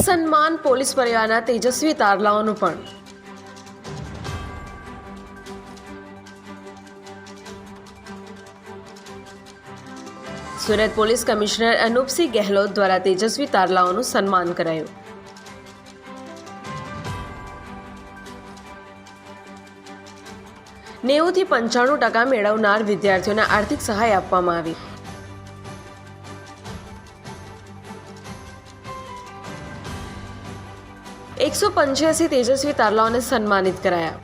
સન્માન પોલીસ પરિવારના તેજસ્વી તારલાઓનું પણ. સુરત પોલીસ કમિશનર અનુપસિંહ ગેહલોત દ્વારા તેજસ્વી તારલાઓનું સન્માન કરાયું. નેવુંથી પંચાણું ટકા મેળવનાર વિદ્યાર્થીઓને આર્થિક સહાય આપવામાં આવી. એકસો પંચ્યાસી તેજસ્વી તારલાઓને સન્માનિત કરાયા.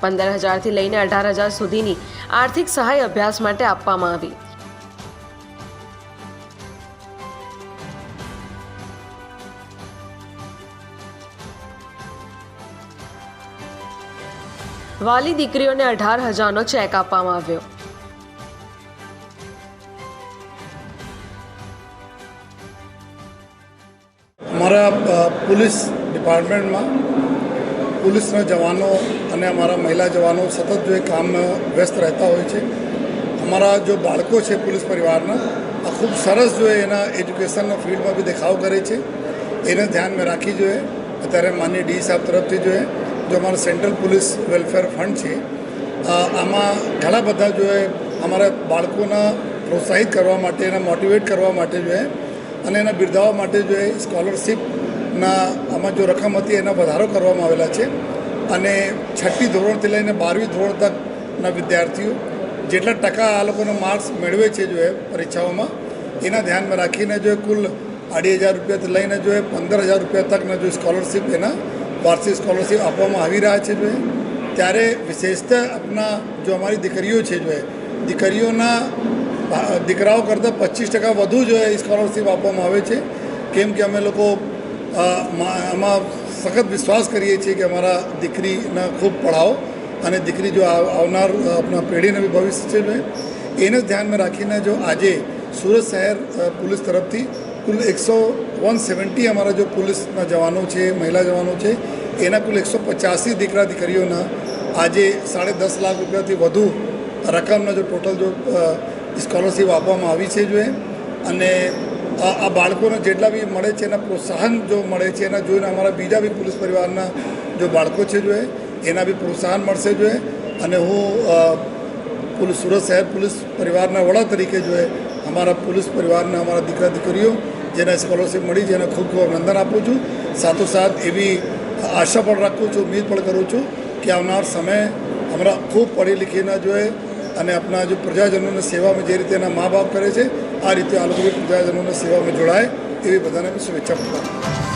પંદર હજારથી લઈને અઢાર હજાર સુધીની આર્થિક સહાય અભ્યાસ માટે આપવામાં આવી. વાલી દીકરીઓને અઢાર હજારનો ચેક આપવામાં આવ્યો. અમારા પોલીસ ડિપાર્ટમેન્ટમાં પોલીસના જવાનો અને અમારા મહિલા જવાનો સતત જો એ કામમાં વ્યસ્ત રહેતા હોય છે, અમારા જો બાળકો છે પોલીસ પરિવારના, આ ખૂબ સરસ જો એના એજ્યુકેશનના ફિલ્ડમાં બી દેખાવ કરે છે. એને ધ્યાનમાં રાખી જોઈએ અત્યારે માન્ય ડી સાહેબ તરફથી જોઈએ જો અમારા સેન્ટ્રલ પોલીસ વેલફેર ફંડ છે આમાં ઘણા બધા જો એ અમારા બાળકોના પ્રોત્સાહિત કરવા માટે એને મોટિવેટ કરવા માટે જો એ, અને એના બિરદાવવા માટે જો એ સ્કોલરશીપના આમાં જો રકમ હતી એના વધારો કરવામાં આવેલા છે. અને છઠ્ઠી ધોરણથી લઈને બારમી ધોરણ તકના વિદ્યાર્થીઓ જેટલા ટકા આ લોકોનો માર્ક્સ મેળવે છે જો એ પરીક્ષાઓમાં, એના ધ્યાનમાં રાખીને જો કુલ અઢી હજાર રૂપિયાથી લઈને જો પંદર હજાર રૂપિયા તકના જો સ્કોલરશીપ એના વાર્ષિક સ્કોલરશીપ આપવામાં આવી રહ્યા છે જોઈએ ત્યારે વિશેષતા આપણા જો અમારી દીકરીઓ છે જો એ દીકરીઓના દીકરાઓ કરતાં પચીસ ટકા વધુ જો એ સ્કોલરશીપ આપવામાં આવે છે. કેમ કે અમે લોકો આમાં સખત વિશ્વાસ કરીએ છીએ કે અમારા દીકરીને ખૂબ પઢાવો અને દીકરી જો આવનાર આપણા પેઢીને બી ભવિષ્ય છે એને ધ્યાનમાં રાખીને જો આજે સુરત શહેર પોલીસ તરફથી કુલ એકસો વન સેવન્ટી અમારા જો પોલીસના જવાનો છે, મહિલા જવાનો છે, એના કુલ એકસો પચાસી દીકરા દીકરીઓના આજે સાડે દસ લાખ રૂપિયાથી વધુ રકમના જો ટોટલ જો સ્કોલરશીપ આપવામાં આવી છે જો અને આ બાળકોને જેટલા બી મળે છે, એના પ્રોત્સાહન જો મળે છે, એના જોઈને અમારા બીજા બી પોલીસ પરિવારના જો બાળકો છે જો એના બી પ્રોત્સાહન મળશે જો અને હું પોલીસ સુરત શહેર પોલીસ પરિવારના વડા તરીકે જો અમારા પોલીસ પરિવારના અમારા દીકરા દીકરીઓ જેને સ્કોલરશીપ મળી છે, એને ખૂબ ખૂબ અભિનંદન આપું છું સાથોસાથ એવી આશા પણ રાખું છું, ઉમ્મીદ પણ કરું છું કે આવનાર સમય અમારા ખૂબ પઢી લીખીને જોઈએ અને આપણા જો પ્રજાજનોની સેવામાં જે રીતે એના મા બાપ કરે છે, આ રીતે આ લોકો પ્રજાજનોની સેવામાં જોડાય એવી બધાને શુભેચ્છા.